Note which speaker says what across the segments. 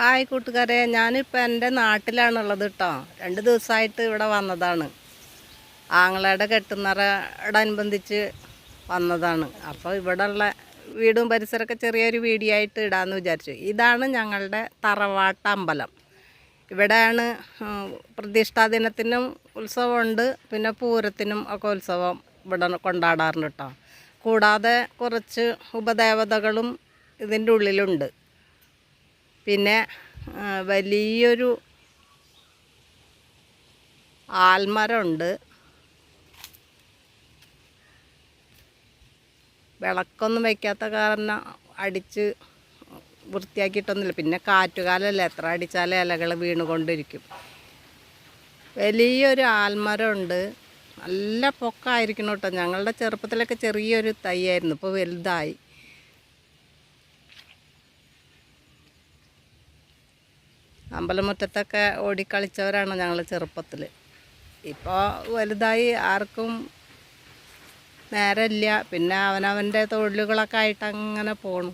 Speaker 1: Hi കൂട്ടുകാരെ ഞാനിപ്പോൾ എന്റെ നാട്ടിലാണുള്ളത് കേട്ടോ രണ്ട് ദിവസമായിട്ട് ഇവിടെ വന്നതാണ്. ആങ്ങളയുടെ കെട്ടുന്നറയോടനുബന്ധിച്ച് വന്നതാണ്. അപ്പോൾ ഇവിടെയുള്ള വീടും പരിസരമൊക്കെ ചെറിയൊരു വീഡിയോ ആയിട്ട് ഇടാമെന്ന് വിചാരിച്ചു. ഇതാണ് ഞങ്ങളുടെ തറവാട്ട അമ്പലം. ഇവിടെയാണ് പ്രതിഷ്ഠാ ദിനത്തിനും ഉത്സവമുണ്ട്. പിന്നെ പൂരത്തിനും ഒക്കെ ഉത്സവം ഇവിടെ കൊണ്ടാടാറുണ്ട് കേട്ടോ കൂടാതെ കുറച്ച് ഉപദേവതകളും ഇതിന്റെ ഉള്ളിലുണ്ട്. പിന്നെ വലിയൊരു ആൽമരമുണ്ട്. വിളക്കൊന്നും വയ്ക്കാത്ത കാരണം അടിച്ച് വൃത്തിയാക്കിയിട്ടൊന്നുമില്ല. പിന്നെ കാറ്റുകാലല്ല എത്ര അടിച്ചാലും ഇലകൾ വീണുകൊണ്ടിരിക്കും. വലിയൊരു ആൽമരമുണ്ട്. നല്ല പൊക്കമായിരിക്കണം കേട്ടോ. ഞങ്ങളുടെ ചെറുപ്പത്തിലൊക്കെ ചെറിയൊരു തൈയായിരുന്നു. ഇപ്പോൾ വലുതായി. അമ്പലമുറ്റത്തൊക്കെ ഓടിക്കളിച്ചവരാണ് ഞങ്ങൾ ചെറുപ്പത്തിൽ ഇപ്പോൾ വലുതായി ആർക്കും നേരമില്ല പിന്നെ അവനവന്റെ തൊഴിലുകളൊക്കെ ആയിട്ട് അങ്ങനെ പോണു.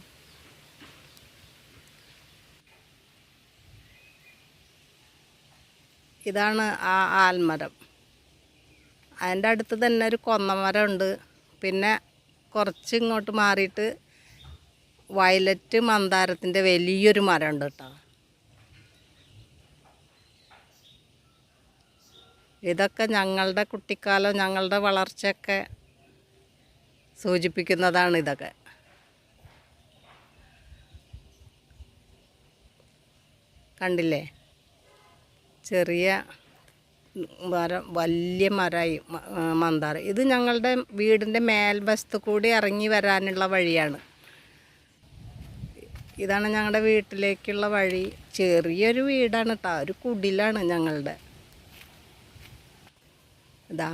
Speaker 1: ഇതാണ് ആ ആൽമരം. അതിന്റെ അടുത്ത് തന്നെ ഒരു കൊന്നമരം ഉണ്ട് പിന്നെ കുറച്ച് ഇങ്ങോട്ട് മാറിയിട്ട് വയലറ്റ് മന്ദാരത്തിന്റെ വലിയൊരു മരം ഉണ്ട് കേട്ടോ. ഇതൊക്കെ ഞങ്ങളുടെ കുട്ടിക്കാലം ഞങ്ങളുടെ വളർച്ചയൊക്കെ സൂചിപ്പിക്കുന്നതാണ് ഇതൊക്കെ. കണ്ടില്ലേ? ചെറിയ മരം വലിയ മരമായി മന്ദാർ ഇത് ഞങ്ങളുടെ വീടിന്റെ മേൽവശത്ത് കൂടി ഇറങ്ങി വരാനുള്ള വഴിയാണ്. ഇതാണ് ഞങ്ങളുടെ വീട്ടിലേക്കുള്ള വഴി. ചെറിയൊരു വീടാണ് കേട്ടോ ഒരു കുടിലാണ് ഞങ്ങളുടെ. ഇതാ.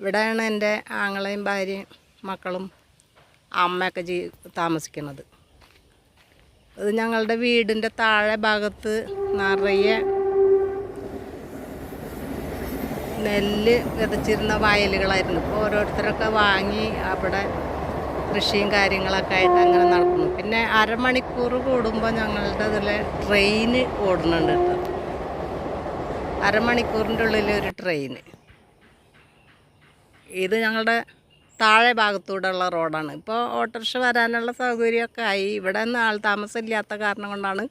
Speaker 1: ഇവിടെയാണ് എന്റെ ആങ്ങളെയും ഭാര്യയും മക്കളും അമ്മയൊക്കെ ജീ താമസിക്കുന്നത്. ഇത് ഞങ്ങളുടെ വീടിന്റെ താഴെ ഭാഗത്ത് നിറയെ നെല്ല് വിതച്ചിരുന്ന വയലുകളായിരുന്നു. ഇപ്പോൾ ഓരോരുത്തരൊക്കെ വാങ്ങി അവിടെ കൃഷിയും കാര്യങ്ങളൊക്കെ ആയിട്ട് അങ്ങനെ നടക്കുന്നു. പിന്നെ അരമണിക്കൂർ കൂടുമ്പോൾ ഞങ്ങളുടെ ഇതിൽ ട്രെയിന് ഓടുന്നുണ്ട് കേട്ടോ. അരമണിക്കൂറിന്റെ ഉള്ളിൽ ഒരു ട്രെയിന്. ഇത് ഞങ്ങളുടെ താഴെ ഭാഗത്തൂടെയുള്ള റോഡാണ്. ഇപ്പോൾ ഓട്ടോറിക്ഷ വരാനുള്ള സൗകര്യമൊക്കെ ആയി. ഇവിടെ നിന്ന് ആൾ താമസമില്ലാത്ത കാരണം കൊണ്ടാണ്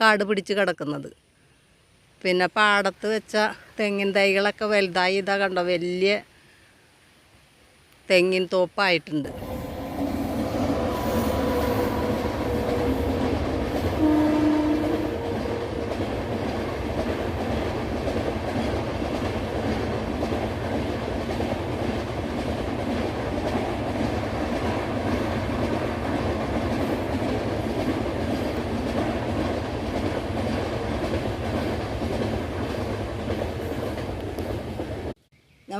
Speaker 1: കാട് പിടിച്ച് കിടക്കുന്നത്. പിന്നെ പാടത്ത് വെച്ച തെങ്ങിൻ തൈകളൊക്കെ വലുതായി. ഇതാ കണ്ടോ വലിയ തെങ്ങിൻ തോപ്പായിട്ടുണ്ട്.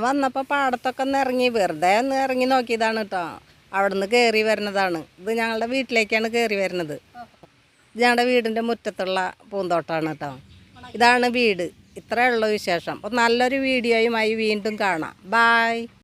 Speaker 1: വന്നപ്പോൾ പാടത്തൊക്കെ ഒന്ന് ഇറങ്ങി വെറുതെ ഒന്ന് ഇറങ്ങി നോക്കിയതാണ് കേട്ടോ അവിടെ നിന്ന് കയറി വരുന്നതാണ്. ഇത് ഞങ്ങളുടെ വീട്ടിലേക്കാണ് കയറി വരുന്നത്. ഞങ്ങളുടെ വീടിന്റെ മുറ്റത്തുള്ള പൂന്തോട്ടമാണ് കേട്ടോ ഇതാണ് വീട്. ഇത്രയുള്ള വിശേഷം. അപ്പോൾ നല്ലൊരു വീഡിയോയുമായി വീണ്ടും കാണാം. ബായ്